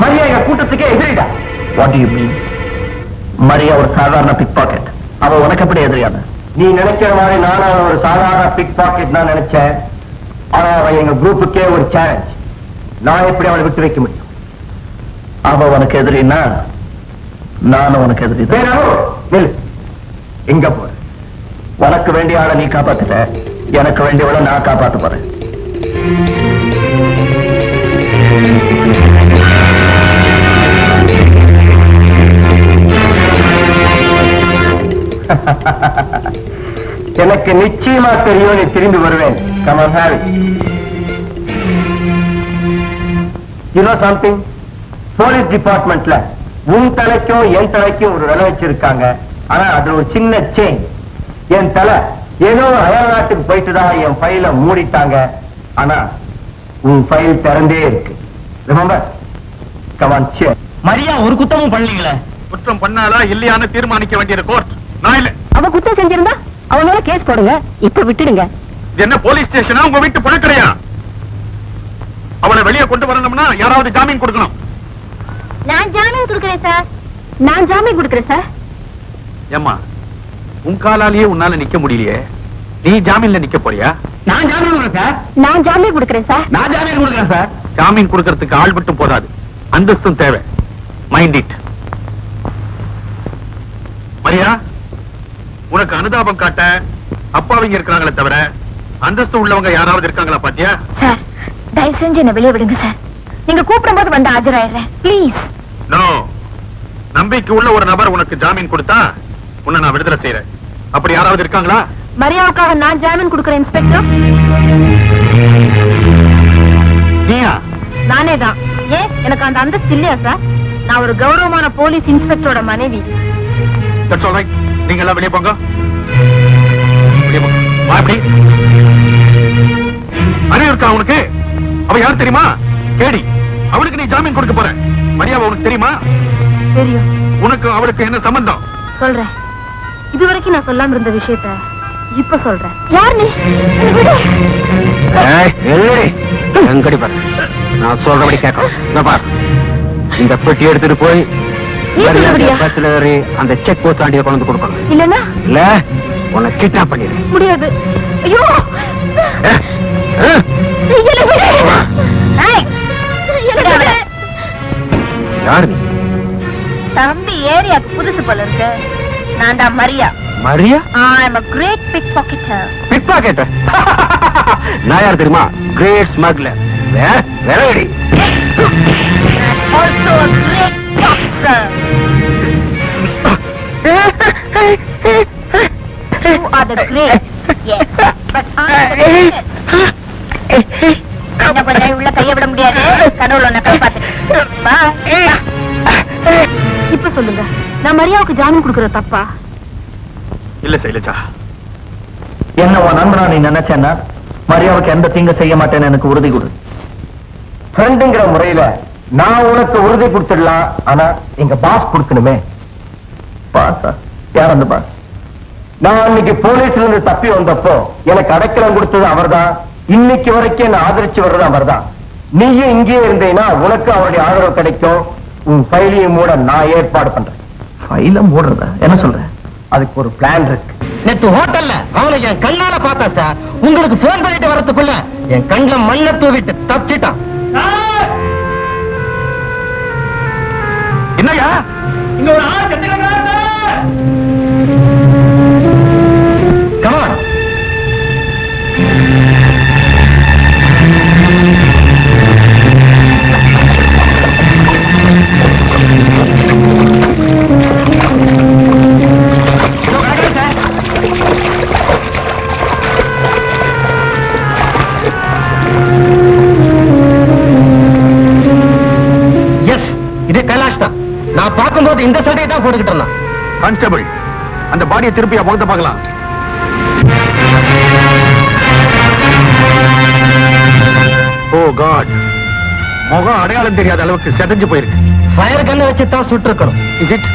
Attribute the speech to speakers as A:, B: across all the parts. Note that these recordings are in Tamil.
A: மரியா எங்க கூட்டத்துக்கே எதிரிடா. வாட் யூ மீன் மரியா ஒரு சாதாரண பிக் பாக்கெட் அவ உனக்கு எப்படி எதிரியான? நீ நினைக்கிற மாதிரி நானும் ஒரு சாதாரண பிக் பாக்கெட் தான் நினைச்சேன். ஆனா அவன் எங்க குரூப்புக்கே ஒரு சேலஞ்ச் நான் எப்படி அவளை விட்டு வைக்க முடியும்? அவ உனக்கு எதிரின்னா நானும் உனக்கு எதிரி நில்லு. எங்க போற உனக்கு வேண்டிய ஆளை நீ காப்பாத்துற. எனக்கு வேண்டியவளை நான் காப்பாத்த போறேன். எனக்கு நிச்சயமா தெரியும் நீ திரும்பி வருவேன். Come on have you know something police டிபார்ட்மெண்ட்ல உன் தலைக்கும் என் தலைக்கும் ஒரு விலை வச்சிருக்காங்க. ஆனா அது ஒரு சின்ன சேஞ்ச் என் தலை ஏதோ அயல் நாட்டுக்கு போயிட்டு தான் என் ஃபைல மூடிட்டாங்க. ஆனா உன் ஃபைல் திறந்தே இருக்கு. ரிமெம்பர் கமான் சேர்
B: மரியா ஒரு குத்தமும் பண்ணலீங்களே?
C: குற்றம் பண்ணாலா இல்லையான்னு தீர்மானிக்க வேண்டியது கோர்ட் நான் இல்ல.
D: அவ குத்தம் செஞ்சிருந்தா அவன் மேல கேஸ் போடுங்க. இப்ப விட்டுடுங்க.
C: இது என்ன போலீஸ் ஸ்டேஷனா? உங்க வீட்டு பழக்கறையா அவளை வெளியே கொண்டு வரணும்னா யாராவது ஜாமீன் கொடுக்கணும்.
D: நான் ஜாமீன் கொடுக்கறேன் சார். நான் ஜாமீன் கொடுக்கறேன் சார்.
C: ஏம்மா உன் காலாலேயே உன்னால நிக்க முடியலையே. நீ ஜாமீன்ல நிக்க போறியா?
B: நான் ஜாமீன் கொடுக்குறேன் சார்.
D: நான் ஜாமீன் கொடுக்கறேன் சார்.
B: நான் ஜாமீன் கொடுக்குறேன் சார்.
C: ஜாமீன் கொடுக்கறதுக்கு ஆள் மட்டும் போதாது. அந்தஸ்தும் தேவை. Mind it Maria? உனக்கு அனுதாபம் காட்ட அப்பாவிங்க இருக்கிறாங்களே தவிர அந்தஸ்து உள்ளவங்க யாராவது இருக்காங்களா பாத்தியா?
D: சார் தயவு செஞ்சு என்ன வெளியே விடுங்க சார். நீங்க கூப்பிடும் போது வந்து ஆஜராயிடுறேன். ப்ளீஸ்
C: நோ நம்பிக்கை உள்ள ஒரு நபர் உனக்கு ஜாமீன் கொடுத்தா உன்னை நான் விடுதலை செய்யறேன் அப்படி யாராவது இருக்காங்களா?
D: மரியாவுக்காக நான் ஜாமீன் கொடுக்கறேன் இன்ஸ்பெக்டர்?
C: நீயா?
D: நானே தான். ஏன்? எனக்கு அந்த அந்தஸ்து இல்லையா சார்? நான் ஒரு கௌரவமான போலீஸ் இன்ஸ்பெக்டரோட மனைவி.
C: That's all right. நீங்க எல்லாம் வெளியே போங்க. வெளியே போங்க. வா இப்படி. அறிவு இருக்கா உனக்கு? அவ யார் தெரியுமா? கேடி. அவளுக்கு நீ ஜாமீன் கொடுக்க போற. மரியாதை உனக்கு தெரியுமா?
D: தெரியும்.
C: உனக்கு அவளுக்கு என்ன சம்பந்தம்?
D: சொல்றேன். இதுவரைக்கும் நான் சொல்லாம இருந்த விஷயத்த இப்ப சொல்றேன். யார் நீ?
A: நான் சொல்றபடி கேட்கணும். இந்த பெட்டி எடுத்துட்டு போய்? பஸ்ல ஏறி அந்த செக் போஸ்ட் ஆண்டிய கொண்டு கொடுக்கணும்.
D: இல்லன்னா?
A: இல்ல உன்னை கிட்னாப் பண்ணிடு.
D: முடியாது. ஐயோ.
A: யாரு நீ?
D: தம்பி ஏரியாக்கு புதுசு போல இருக்கு. நான் தான் Maria.
A: Maria?
D: I am a great pickpocketer.
A: Pickpocket நான் யார் தெரியுமா? கிரேட் ஸ்மக்லர் விரடி
D: also a great boxer. You are the great. Yes but I am the greatest. என்ன பண்ண? உள்ள கைய விட முடியாது. கடவுள் உன்னை காப்பாத்து. Bye. இப்ப சொல்லுங்க. நான் மரியாவுக்கு ஜாமீன் கொடுக்கற தப்பா?
C: இல்ல சைலஜா.
A: என்ன உன் நண்பனா நீ நினைச்சேன்னா மரியாவுக்கு எந்த தீங்கு செய்ய மாட்டேன்னு எனக்கு உறுதி கொடு. ஃப்ரெண்டுங்கிற முறையில நான் உனக்கு உறுதி கொடுத்துடலாம் ஆனா எங்க பாஸ் கொடுக்கணுமே. பாஸா யார் அந்த பாஸ் நான் அன்னைக்கு போலீஸ்ல இருந்து தப்பி வந்தப்போ எனக்கு அடைக்கலம் கொடுத்தது அவர்தான். இன்னைக்கு வரைக்கும் என்ன ஆதரிச்சு வர்றது அவர்தான். நீயும் இங்கேயே இருந்தீன்னா உனக்கு அவருடைய ஆதரவு கிடைக்கும். உன் ஃபைலையும் மூட நான் ஏற்பாடு பண்றேன். ஃபைல மூடுறதா? என்ன சொல்ற? அதுக்கு ஒரு பிளான் இருக்கு.
B: நேத்து ஹோட்டல்ல அவனை என் கண்ணால பார்த்தேன் சார். உங்களுக்கு போன் பண்ணிட்டு வரதுக்குள்ள என் கண்ணுல மண்ணை தூவிட்டு தப்பிச்சிட்டான்.
C: என்னையா
B: இங்க ஒரு ஆள் நான் பார்க்கும்போது இந்த சட்டையை தான் போட்டுக்கிட்டு இருந்தான்.
C: கான்ஸ்டபிள் அந்த பாடியை திருப்பி முகத்தை பார்க்கலாம். ஓ காட் முகம் அடையாளம் தெரியாத அளவுக்கு செதஞ்சு போயிருக்கு.
B: ஃபயர் கண்ணை வச்சு தான் சுட்டிருக்கணும்
C: இஸ் இட்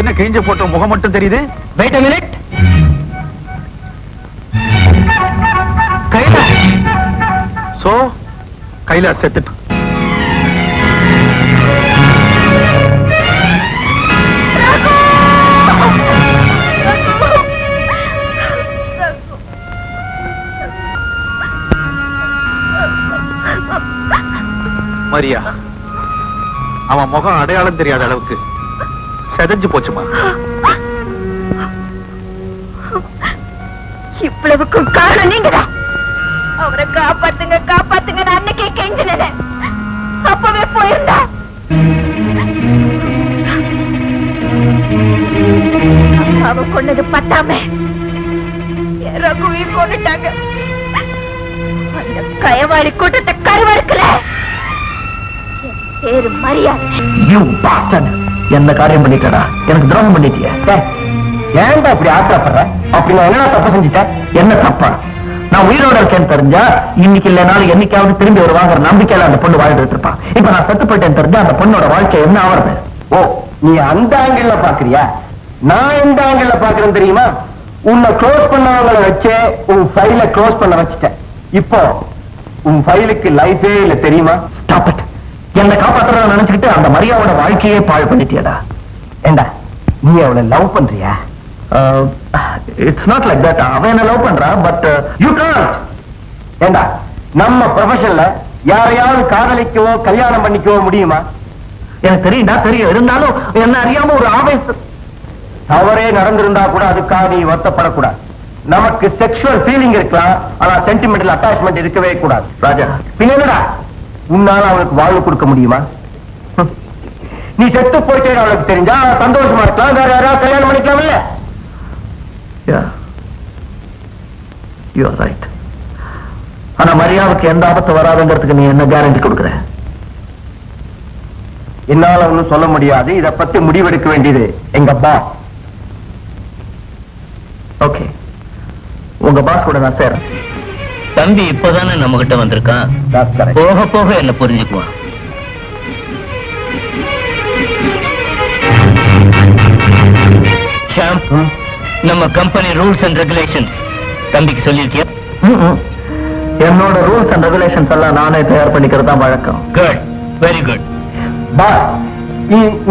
C: என்ன கிழிஞ்ச போட்ட முகம் மட்டும் தெரியுது?
B: Wait a minute.
C: லைலா செத்துட்டு மரியா அவன் முகம் அடையாளம் தெரியாத அளவுக்கு செதஞ்சு போச்சுமா?
D: இவ்வளவுக்கும் காரணம் நீங்கதான். அப்பவே போயிருந்தா அவ கொண்டது பத்தாம என் ரகுவையும் கொண்டுட்டாங்க அந்த கயவாளி கூட்டத்தை கருவறுக்கல. பேரு மரியாதை.
A: என்ன காரியம் பண்ணிட்டடா? எனக்கு துரோகம் பண்ணிட்டிய. ஏன்டா இப்படி ஆத்திரப்படுற? அப்படி நான் என்ன தப்பு செஞ்சுட்டேன்? என்ன தப்பா? நான் உயிரோட இருக்கேன்னு தெரிஞ்சா இன்னைக்கு இல்லைனாலும் என்னைக்காவது திரும்பி வருவாங்கிற நம்பிக்கையில அந்த பொண்ணு வாழ்ந்துட்டு இருப்பான் இப்ப நான் செத்து போயிட்டேன்னு தெரிஞ்சா அந்த பொண்ணோட வாழ்க்கை என்ன ஆவறது ஓ நீ அந்த ஆங்கிள் பாக்குறியா நான் எந்த ஆங்கிள் பாக்குறேன் தெரியுமா? உன்னை க்ளோஸ் பண்ணவங்களை வச்சே உன் ஃபைல க்ளோஸ் பண்ண வச்சுட்டேன். இப்போ உன் ஃபைலுக்கு லைஃபே இல்ல தெரியுமா? ஸ்டாப் இட் என்ன காப்பாத்துறத நினைச்சுக்கிட்டு அந்த மரியாவோட வாழ்க்கையே பாழ் பண்ணிட்டியடா. ஏண்டா நீ அவளை லவ் பண்றியா? இட்ஸ் நாட் லைக் தட் அவன் என்ன லவ் பண்றா? பட் யூ கான்ட் ஏண்டா? நம்ம ப்ரொஃபஷன்ல யாரையாவது காதலிக்கவோ கல்யாணம் பண்ணிக்கவோ முடியுமா? எனக்கு தெரியும்டா தெரியும். இருந்தாலும் என்ன அறியாம ஒரு ஆவேசம் தவறே நடந்திருந்தா கூட அதுக்காக நீ வருத்தப்படக்கூடாது. நமக்கு செக்ஷுவல் ஃபீலிங் இருக்கலாம் ஆனா சென்டிமெண்டல் அட்டாச்மெண்ட் இருக்கவே கூடாது. ராஜா பின்னடா உன்னால அவளுக்கு வாழ்வு கொடுக்க முடியுமா? நீ செத்து போயிட்டே அவளுக்கு தெரிஞ்சா சந்தோஷமா இருக்கலாம். வேற யாராவது கல்யாணம் பண்ணிக்கலாம் இல்ல யூ ரைட் ஆனா மரியாவுக்கு எந்த ஆபத்து வராதுங்கிறதுக்கு நீ என்ன கேரண்டி கொடுக்குற? என்னால ஒண்ணும் சொல்ல முடியாது. இத பத்தி முடிவெடுக்க வேண்டியது எங்க பாஸ் ஓகே உங்க பாஸ் கூட நான் சேரேன்.
B: தம்பி இப்பதானே நம்ம கிட்ட வந்திருக்கான். போக போக என்ன புரிஞ்சுக்குவான். நம்ம கம்பெனி ரூல்ஸ் அண்ட் ரெகுலேஷன் தம்பிக்கு சொல்லியிருக்கியா.
A: என்னோட ரூல்ஸ் அண்ட் ரெகுலேஷன்ஸ் எல்லாம் நானே தயார் பண்ணிக்கிறது தான் வழக்கம்.
B: குட் வெரி குட்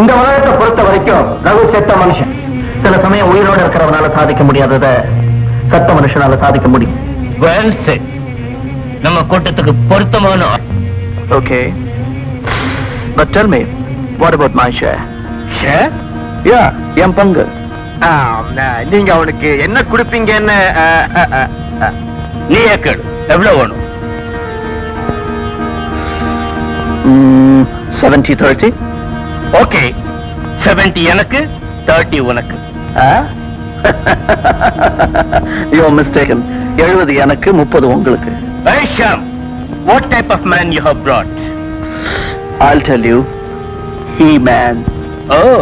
A: இந்த உலகத்தை பொறுத்த வரைக்கும் ரகு செத்த மனுஷன். சில சமயம் உயிரோட இருக்கிறவனால சாதிக்க முடியாதத சத்த மனுஷனால சாதிக்க முடியும்.
B: வெல் செட் நம்ம கூட்டத்துக்கு பொருத்தமான.
A: Okay but tell me what about my share share yeah என் பங்கு. நீங்க அவனுக்கு என்ன கொடுப்பீங்கன்னு
B: நீ ஏக்கடு எவ்வளவு வேணும்?
A: Seventy thirty
B: okay. 70 எனக்கு 30 உனக்கு.
A: யோ மிஸ்டேக்கன் எழுபது எனக்கு முப்பது உங்களுக்கு.
B: Sham, what type of man you have brought?
A: I'll tell you. He man.
B: Oh,